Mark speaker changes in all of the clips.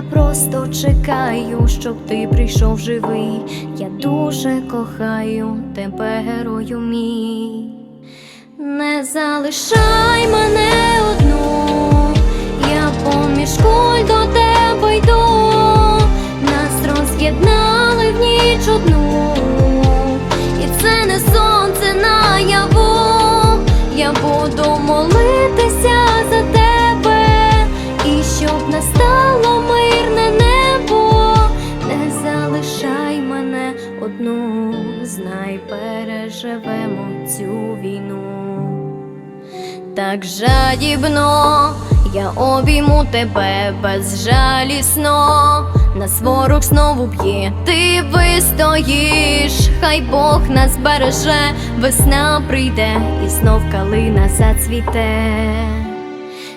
Speaker 1: Я просто чекаю, щоб ти прийшов живий. Я дуже кохаю тебе, герою мій. Не залишай мене знай, переживемо цю війну. Так жадібно я обійму тебе безжалісно, нас ворог знову б'є, ти вистоїш, хай Бог нас береже, весна прийде і знов калина зацвіте.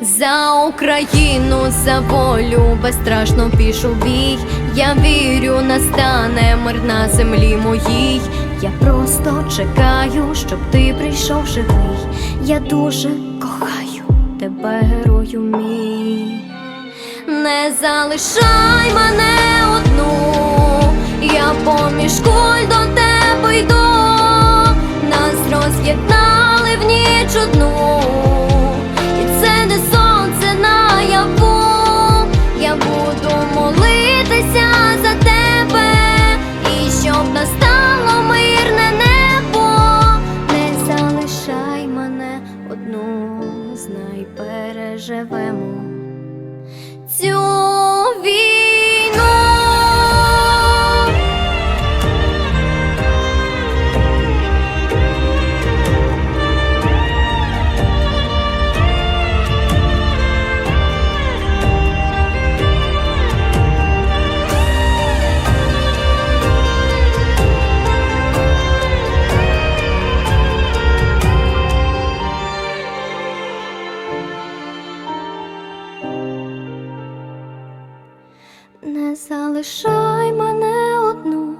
Speaker 1: За Україну, за волю безстрашно пішов бій. Я вірю, настане мир на землі моїй. Я просто чекаю, щоб ти прийшов живий. Я дуже кохаю тебе, герою мій. Не залишай мене одну, переживемо Не залишай мене одну,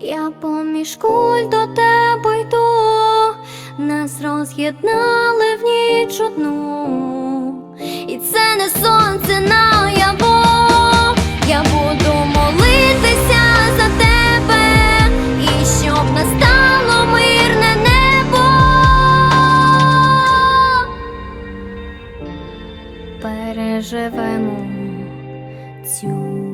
Speaker 1: я поміж куль до тебе йду, нас роз'єднали в ніч одну, і це не сонце наяву, я буду молитися за тебе, і щоб настало мирне небо. Переживемо цю